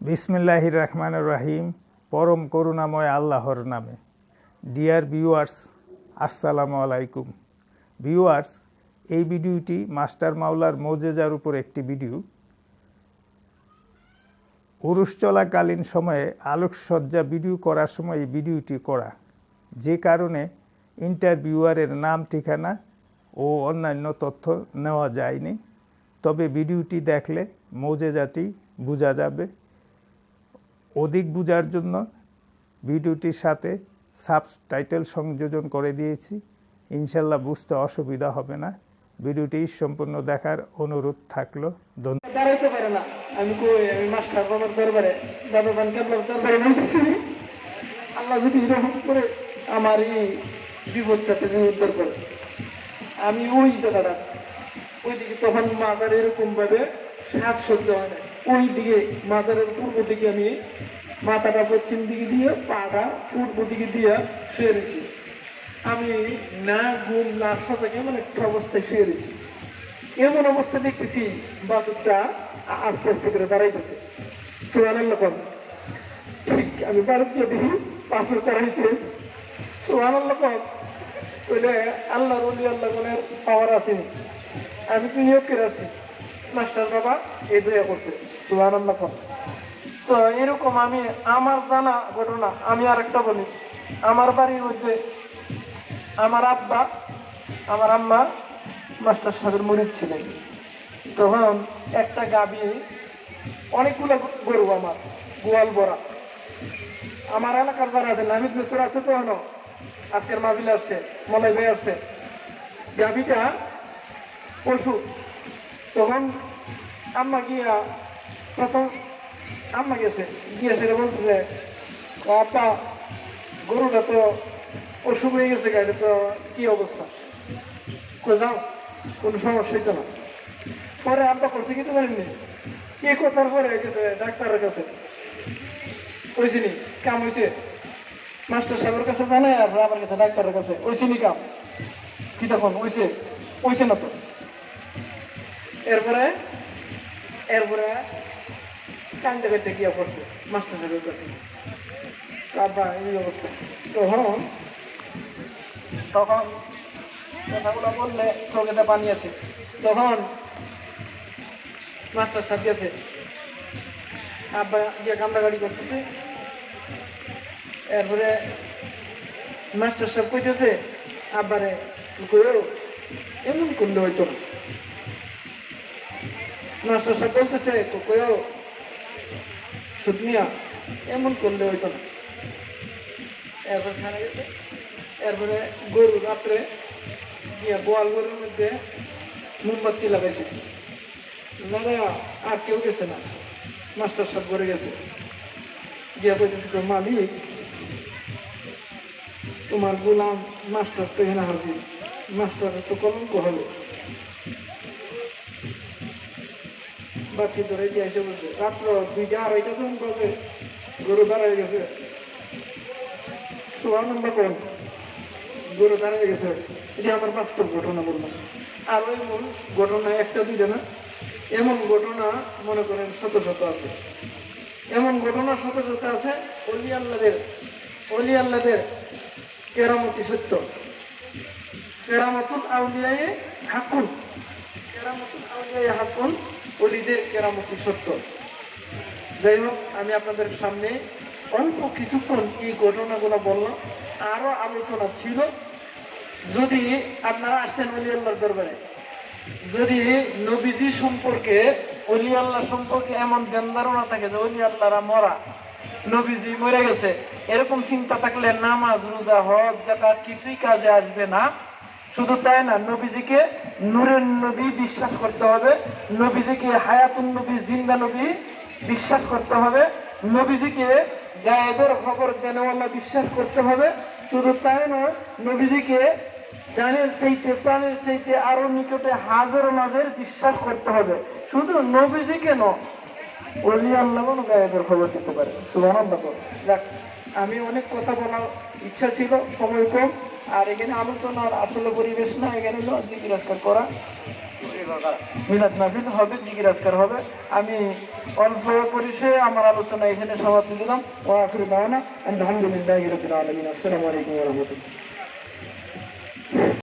বিসমিল্লাহির রহমান রাহিম, পরম করুণাময় আল্লাহর নামে। ডিয়ার ভিউয়ার্স আসসালামু আলাইকুম। ভিউয়ার্স এই ভিডিওটি মাস্টার মাওলার মৌজেজার উপর একটি ভিডিও। উরুষ চলাকালীন সময়ে আলোকসজ্জা ভিডিও করার সময় এই ভিডিওটি করা। যে কারণে ইন্টারভিউয়ারের নাম, ঠিকানা ও অন্যান্য তথ্য নেওয়া যায়নি। তবে ভিডিওটি দেখলে মৌজেজাটি বোঝা যাবে। অধিক বোঝার জন্য ভিডিওটির সাথে সাবটাইটেল সংযোজন করে দিয়েছি। ইনশাল্লাহ বুঝতে অসুবিধা হবে না। ভিডিওটি সম্পূর্ণ দেখার অনুরোধ থাকল। আমি আমার এই বিপদটাতে উদ্ধার করে। আমি ওই জায়গাটা, ওইদিকে তখন মাথার এরকম ভাবে সাত সহ্য হয় না ওই দিকে মাথার পূর্ব দিকে আমি মাথাটা পশ্চিম দিকে দিয়ে, পাটা পূর্ব দিকে দিয়ে শুয়ে রয়েছি। আমি না ঘুম না সজাগে মানে একটা অবস্থায় শুয়ে রয়েছি। এমন অবস্থা দেখতেছি বাসুরটা আস্তে আস্তে করে দাঁড়াইতেছে। লোকন ঠিক, আমি ভারতীয় দেখি পাথর চড়াইছে সোয়ানের লোকন বলে আল্লাহ রলি আল্লাহ বলে পাওয়ার আসেনি আমি তো নিয়োগ আছি। মাস্টার বাবা এই দয়া করছে। সোয়ান লোকন তো এরকম আমি, আমার জানা ঘটনা আমি আরেকটা বলি। আমার বাড়ির মধ্যে আমার আব্বা, আমার আম্মা মাস্টার সাহেবের মরিদ ছিলেন। তখন একটা গাবি, অনেকগুলো গরু আমার, গোয়াল বড়া আমার এলাকার যারা আছে নামিদ মিশ্র আছে তো হনো আজকের মাবিল আসছে মলাই ভাই আসছে। গাবিটা পশু তখন আম্মা গিয়া প্রথম আম্মা গেছে, গিয়ে সেটা বলতেছে আপা, গরুটা তো অসুখ হয়ে গেছে গাড়ি তো কি অবস্থা? যাও, কোনো সমস্যা হইতো না। পরে আমরা করছি কিন্তু জানেননি কে কথার পরে গেছে ডাক্তারের কাছে? ওইছিনি কাম হয়েছে মাস্টার সাহেবের কাছে জানে আর আমার কাছে ডাক্তারের কাছে। ওইছিনি কাম। কি তখন ওইছে ওইছে না তো। এরপরে এরপরে কান্দে বেটে গিয়া পড়ছে, মাস্টার কাছে। আব্বা তখন তখন কথাগুলো বললে চোখেতে পানি আছে। তখন মাস্টার সাহেব গেছে। আব্বা গিয়ে কান্দাগাড়ি করতেছে। এরপরে মাস্টার সাহেব কইতেছে, আব্বারে কইও এমন করলে হইতো না। মাস্টার সাহেব বলতেছে কইও সুতমিয়া এমন করলে হইতো না এরপরে ছাড়া গেছে এরপরে গরু রাত্রে গিয়া গোয়াল গরুর মধ্যে মোমবাতি লাগাইছে লাগাইয়া আর কেউ গেছে না মাস্টার সব করে গেছে গিয়া কইতেছে তো মালিক তোমার গোলাম মাস্টার তো এখানে হারবি মাস্টার তো কলঙ্ক হলো বাকি ধরে দিয়ে বলছে, রাত্র গরু দাঁড়াই গেছে। কোন? গরু দাঁড়িয়ে গেছে। আমার বাস্তব ঘটনা আর ওই মূল ঘটনা একটা না, এমন ঘটনা মনে করেন শত শত আছে। এমন ঘটনা শত শত আছে, অলি আল্লাদের অলি আল্লাদের কেরামতি সত্য। কেরামতুল আউলিয়ায় হাকুন। কেরামতুল আউলিয়ায় হাকুন অলিদের কেরামতি সত্য। যাই হোক আমি আপনাদের সামনে অল্প কিছুক্ষণ এই ঘটনাগুলো বললাম। আরও আলোচনা ছিল। যদি আপনারা আসছেন অলি আল্লাহর দরবারে, যদি নবীজি সম্পর্কে অলি আল্লাহ সম্পর্কে এমন ধারণা থাকে যে অলি আল্লাহরা মরা, নবীজি মরে গেছে, এরকম চিন্তা থাকলে নামাজ, রোজা, হজ জাকাত কিছুই কাজে আসবে না। শুধু তাই না, নবীজিকে নূরের নবী বিশ্বাস করতে হবে, নবীজিকে হায়াতুন নবী, জিন্দা নবী বিশ্বাস করতে হবে, নবীজিকে গায়েবের খবর দেনওয়ালা বিশ্বাস করতে হবে, শুধু তাই নয় নবীজিকে জানের চাইতে, প্রাণের চাইতে আরও নিকটে হাজার মাঝের বিশ্বাস করতে হবে। শুধু নবীজিকে ন খবর পারে। আমি অনেক কথা বলার ইচ্ছা ছিল, সময় কম। আর এখানে আলোচনার আসলে পরিবেশ না, এখানে জিজ্ঞাসা করা। মিলাদ মাহফিল হবে, জিকির হবে। আমি অল্প পরিচয়ে আমার আলোচনা এখানে সমাপ্তি দিলাম। ও আখির দাওয়ানা, আলহামদুলিল্লাহ রবিল আলমিন। আসসালামু আলাইকুম রহমতুল্লাহ।